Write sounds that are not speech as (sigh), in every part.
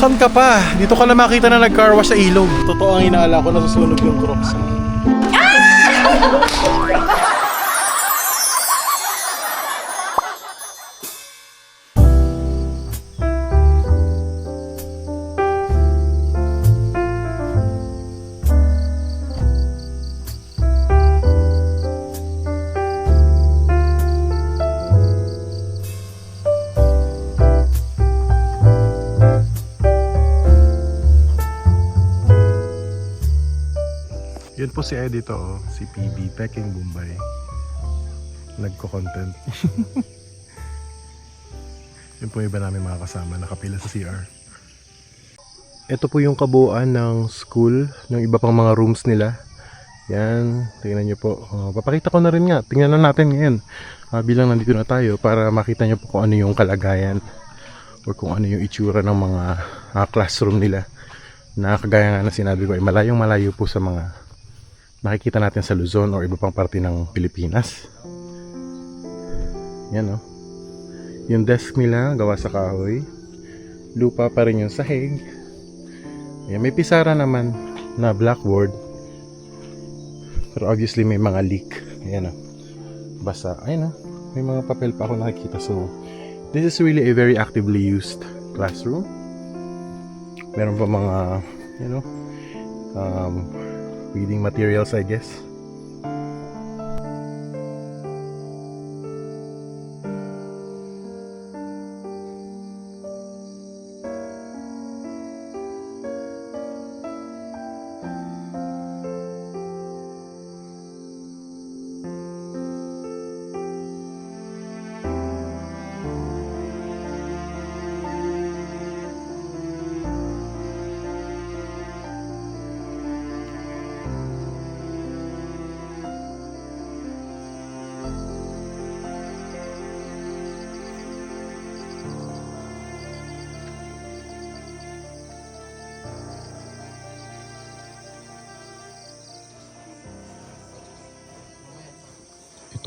Saan ka pa? Dito ka na makita na nag-car wash sa ilog. Totoo ang inaala ko, nasusunog yung crocs. (laughs) Yun po si Edito, oh, si PB, Peking Bombay. Nagko-content. (laughs) Yun po iba namin mga kasama, nakapila sa CR. Ito po yung kabuuan ng school, ng iba pang mga rooms nila. Yan, tingnan nyo po. Oh, papakita ko na rin nga, tingnan na natin ngayon. Ah, bilang nandito na tayo para makita nyo po kung ano yung kalagayan or kung ano yung itsura ng mga ah, classroom nila. Na kagaya nga na sinabi ko, ay malayong malayo po sa mga nakikita natin sa Luzon or iba pang parte ng Pilipinas. Yan oh. Yung desk nila gawa sa kahoy. Lupa pa rin yung sahig. Yan, may pisara naman na blackboard. Pero obviously may mga leak. Ayan oh. Basa. Ayun oh. May mga papel pa ako nakikita. So, this is really a very actively used classroom. Meron pa mga, you know, um, reading materials, I guess.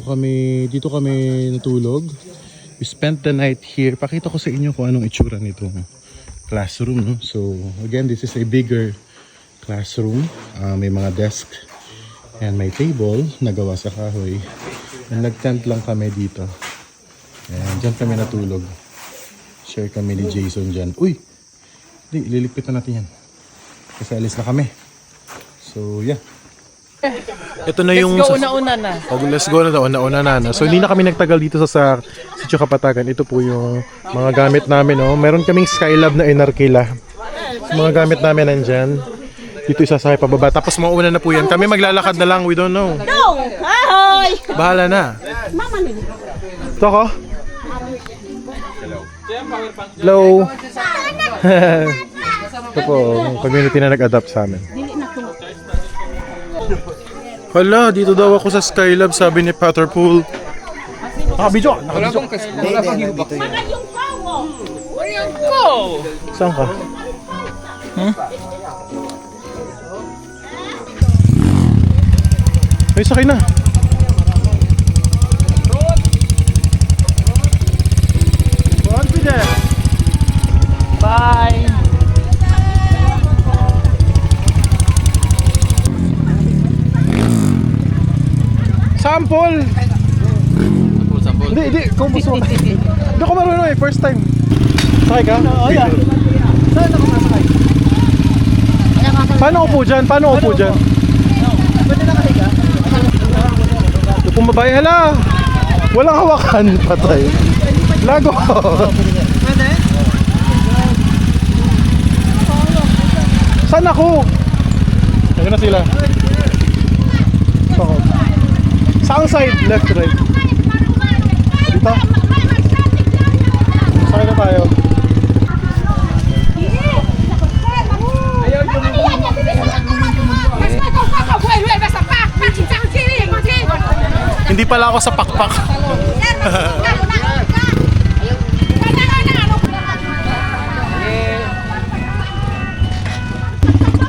Kami, dito kami natulog. We spent the night here. Pakita ko sa inyo kung anong itsura nito classroom. No? So, again, this is a bigger classroom. Ah, may mga desk and may table na gawa sa kahoy. And nag-tent lang kami dito. And dyan kami natulog. Share kami ni Jason dyan. Uy! Hindi, ililipitan natin yan. Kasi alis na kami. So, yeah. Ito na yung... Go una-una na. Oh, let's go na daw, una-una na. No? So hindi na kami nagtagal dito sa, sa Sitio Kapatagan. Ito po yung mga gamit namin. No? Meron kaming Skylab na inarkila. So, mga gamit namin nandyan. Dito isasakay pababa. Tapos mauuna na po yan. Kami maglalakad na lang. We don't know. No! Ahoy! Bahala na. Mama ni. Ito ko. Hello. (laughs) Ito po, community na nag-adapt sa amin. Hala, dito daw ako sa Skylab, sabi ni Patterpool. Nakabidyo, nakabidyo. Yung pawo! Go! Saan ka? Hmm? Ay, sakay na. Sample! Hindi, hindi. Kung gusto. Hindi (laughs) ako marunong eh. First time. Sakay ka? Oo, yeah. Saan ako masakay? Paano upo dyan? Paano upo dyan? Pwede na kasi ka? Yung pumabae, hala! Walang hawakan, (laughs) patay. Lago! Pwede? Saan ako? Ayun na sila. Ako. Saan side? Left, right? Dito? Sakay na tayo. Hindi pala ako sa pakpak. (laughs)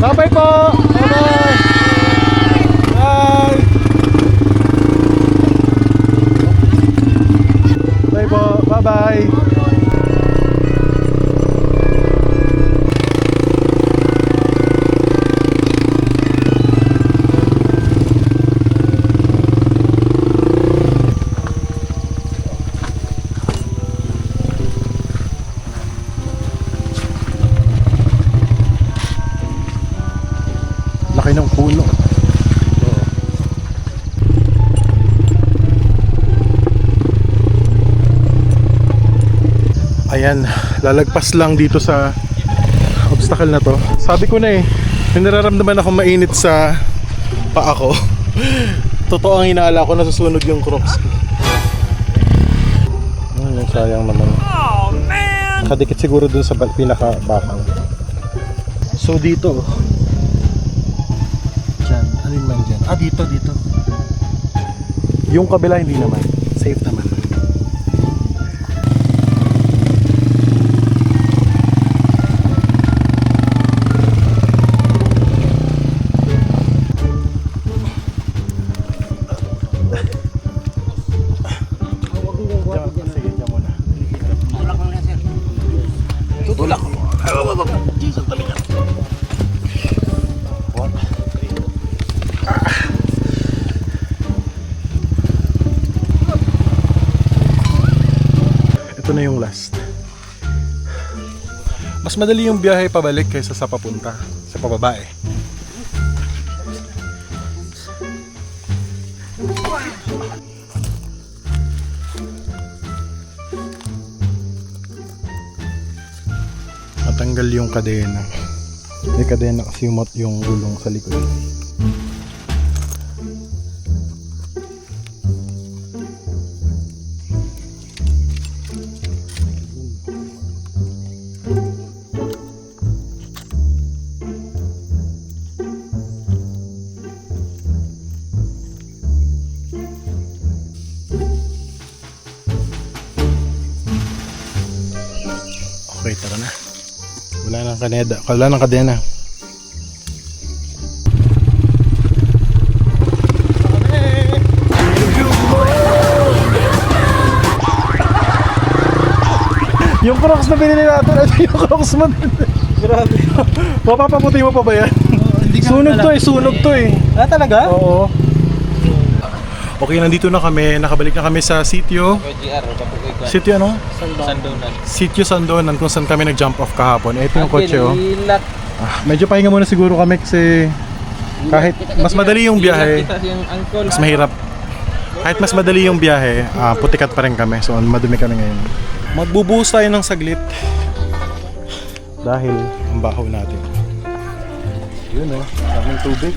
Bye-bye po! Bye-bye! Ayan, lalagpas lang dito sa obstacle na to. Sabi ko na eh, may nararamdaman ako mainit sa paa ko. (laughs) Totoo ang inaala ko, nasusunog yung crocs ko. Hmm, sayang naman. Oh, man! Nakadikit siguro dun sa pinaka-bakal. So dito. Diyan, alin man dyan? Ah, dito, dito. Yung kabila hindi naman. Safe naman. Mas madali yung biyahe pabalik kaysa sa papunta. Sa pababa eh. Matanggal yung kadena. May kadena kasi yung, gulong sa likod. Kaneda. Wala nang kadena. Yung crocs na binili natin, ito yung crocs mo din. Grabe. Mapapaputi mo pa ba yan? sunog to eh, sunog to eh. Ah, talaga? Oo. Okay, nandito na kami. Nakabalik na kami sa sitio. GR, Sitio ano? Sandonan. Sitio Sandonan kung saan kami nag-jump off kahapon. Eh, Ito yung kotse oh. Ilat. Ah, medyo pahinga muna siguro kami kasi kahit mas madali yung biyahe, mas mahirap. Kahit mas madali yung biyahe, ah, putikat pa rin kami. So madumi kami ngayon. Magbubuhos tayo ng saglit. Dahil ang bahaw natin. Yun oh, daming tubig.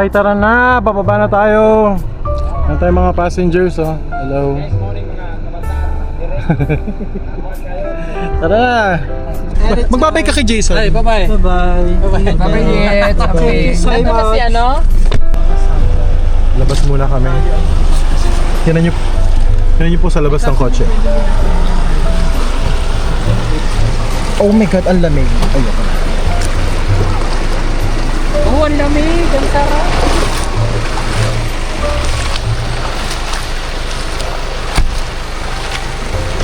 Okay, tara na. Bababa na tayo. Yan tayo mga passengers, oh. Hello. tara na. Magbabay ka kay Jason. Ay, bye-bye. Bye-bye. Bye-bye. Bye-bye. Okay. Bye, Ano kasi ano? Labas muna kami. Tinan niyo, tinan niyo po sa labas ng kotse. Oh my God, ang lamig. Ayoko. Oh, ang lamig. Ang sarap.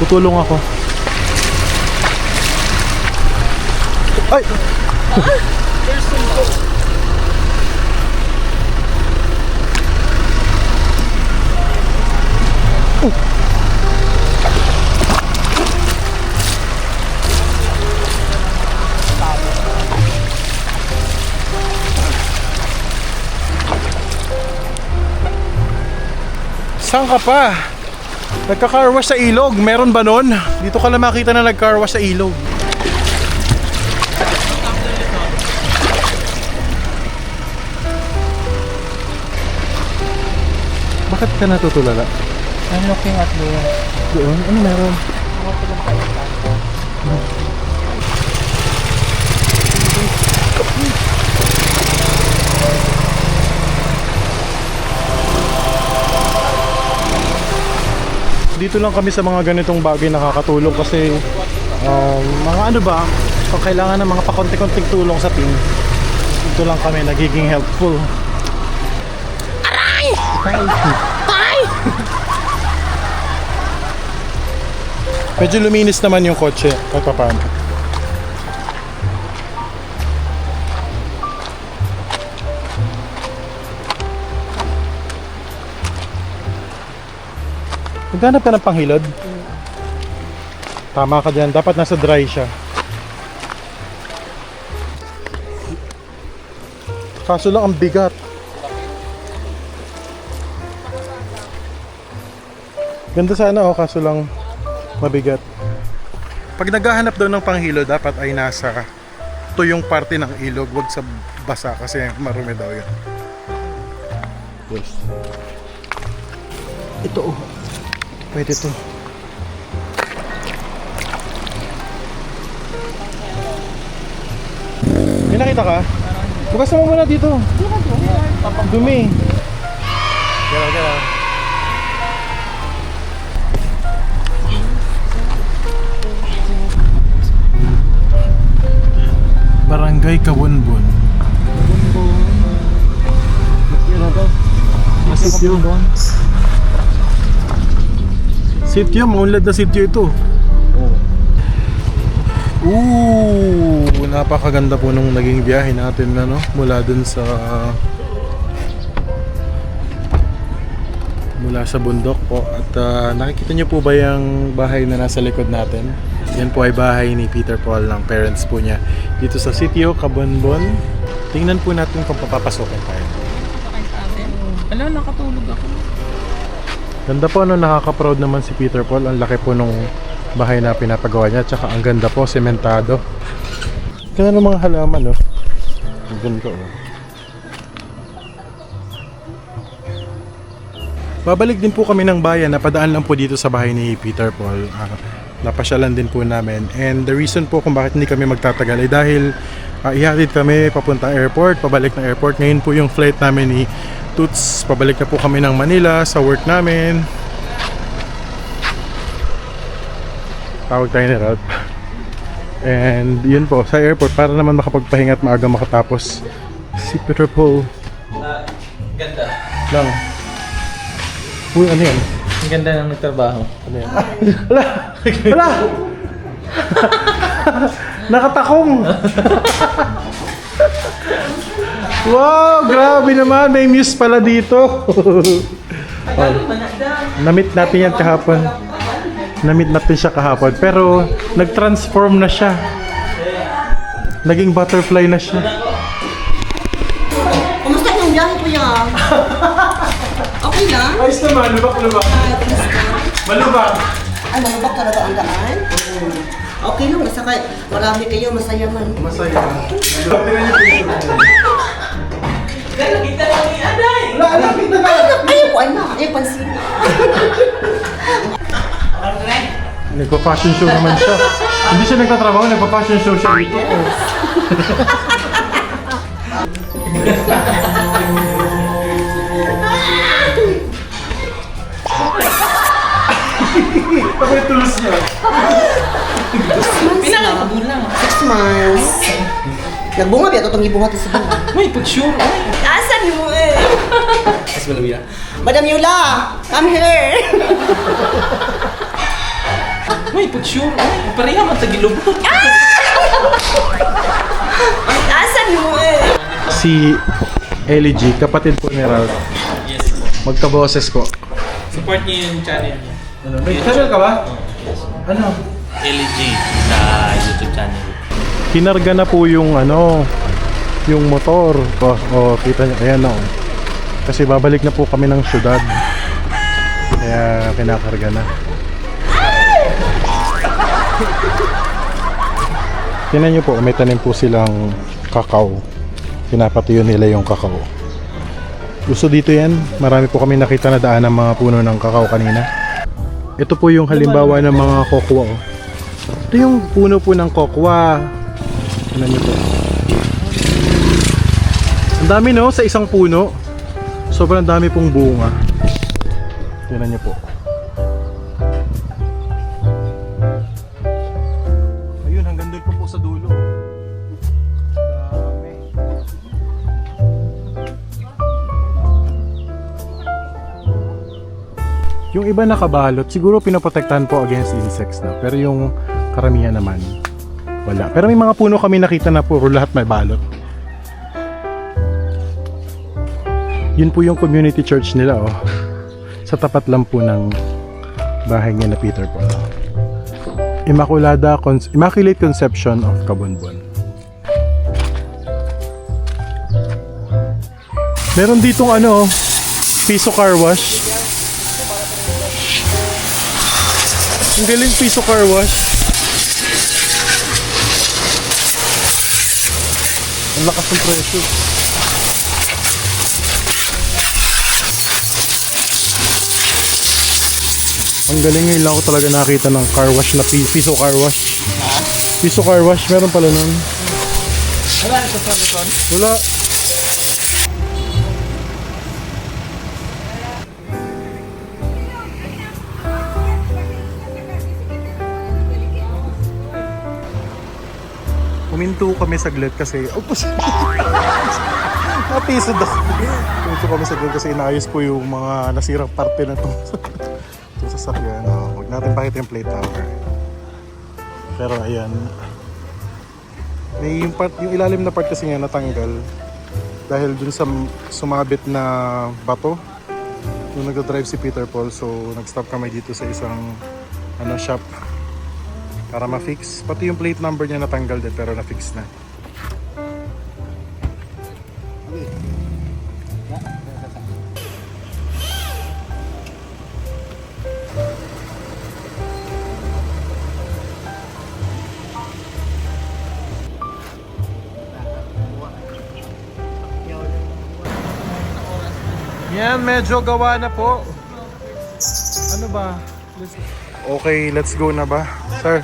Tutulong ako. Ay! Saan ka pa? Nagka-car wash sa ilog. Meron ba nun? Dito ka lang makita na nag-car wash sa ilog. Bakit ka natutulala? I'm looking at the... Doon? Ano meron? Dito lang kami sa mga ganitong bagay nakakatulong kasi um, mga ano ba, kung kailangan ng mga pakonti-konting tulong sa team, dito lang kami nagiging helpful. Medyo luminis naman yung kotse kahit pa paano. Naghanap ka ng panghilod? Tama ka dyan. Dapat nasa dry siya. Kaso lang ang bigat. Ganda sana oh, kaso lang mabigat. Pag naghahanap daw ng panghilo, dapat ay nasa tuyong parte ng ilog, wag sa basa kasi marumi daw yun. Yes. Ito oh. Pwede to. May nakita ka? Bukas mo muna dito. Dumi. Gala, gala. Barangay Kawunbun. Sityo. Sityo, maunlad na sityo ito. Ooh, napakaganda po nung naging biyahe natin ano, mula dun sa mula sa bundok po at ah, nakikita niyo po ba yung bahay na nasa likod natin? Yan po ay bahay ni Peter Paul ng parents po niya dito sa sitio Kabonbon. Tingnan po natin kung papapasokin tayo. Alam, nakatulog ako. Ganda po, no, nakaka-proud naman si Peter Paul. Ang laki po nung bahay na pinapagawa niya. Tsaka ang ganda po, sementado. Ganda ng mga halaman, no? Ang ganda, oh. Babalik din po kami ng bayan. Napadaan lang po dito sa bahay ni Peter Paul. Ah, napasyalan din po namin. And the reason po kung bakit hindi kami magtatagal ay dahil ah, ihatid kami papunta airport, pabalik ng airport. Ngayon po yung flight namin ni Toots. Pabalik na po kami ng Manila sa work namin. Tawag tayo ni Ralph. And yun po, sa airport para naman makapagpahinga at maaga makatapos. Si Peter Paul. Ganda. Lang. Uy, ano yan? Ang ganda ng nagtrabaho. Ano yan? Hala! Hala! (laughs) Nakatakong! (laughs) wow! Grabe naman! May muse pala dito! oh. Namit natin yan kahapon. Namit natin siya kahapon. Pero nag-transform na siya. Naging butterfly na siya. Kumusta yung biyahe ko yan? Okay lang? Ayos naman, lubak-lubak. Malubak. Ay, malubak talaga ang daan? Okay lang, nasa kay, marami kayo, masaya man. Masaya. Wala, wala, kita na. Ayaw ko, anak, ayaw pansin. Nagpa-fashion show naman siya. Hindi siya nagtatrabaho, nagpa-fashion show siya dito. Ako yung tulos niya. Pinakakabul lang. Six months. Nagbunga biya, tutong ibunga to sa bunga. May. Ay. Asan mo eh? Mas maluya. Madam Yula, come here. May. Ay. Pareha man sa gilubot. Asan mo eh? Si Ellie G, kapatid po ni Ralph. Yes. Magkaboses po. Support niyo yung channel niya. Ano? May channel ka ba? Ano? LG sa YouTube channel. Kinarga na po yung ano, yung motor. O, o kita niyo, ayan oh. Kasi babalik na po kami ng syudad. Kaya kinakarga na. Tingnan niyo po, may tanim po silang kakao. Pinapatuyo nila yung kakao. Gusto dito yan. Marami po kami nakita na daan ng mga puno ng kakao kanina. Ito po yung halimbawa ng mga kokwa. Oh. Ito yung puno po ng kokwa. Ano niyo po? Ang dami no sa isang puno. Sobrang dami pong bunga. Tingnan niyo po. Ayun, hanggang doon po sa dulo. Dami. Yung iba nakabalot, siguro pinoprotektahan po against insects na. Pero yung karamihan naman, wala. Pero may mga puno kami nakita na puro lahat may balot. Yun po yung community church nila oh. Sa tapat lang po ng bahay niya na Peter Paul. Immaculada Con- Immaculate Conception of Kabunbon. Meron ditong ano, piso car wash. Ang galing piso car wash. Ang lakas ng presyo. Ang galing ngayon lang ako talaga nakita ng car wash na pi- piso car wash. Piso car wash, meron pala nun. Wala na sa. Wala. Huminto kami saglit kasi... Oh, (laughs) Napisod ako. Huminto kami saglit kasi inaayos po yung mga nasirang parte na to. (laughs) Itong sasakyan. Oh, huwag natin pakita yung plate tower. Pero ayan, may yung part, yung ilalim na part kasi nga natanggal dahil dun sa sumabit na bato nung nagda-drive si Peter Paul so nag-stop kami dito sa isang ano shop para ma-fix pati yung plate number niya natanggal din pero na-fix na Yan, medyo gawa na po. Ano ba? Okay, let's go na ba? Sir?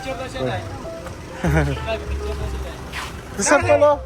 Sir (laughs) pala.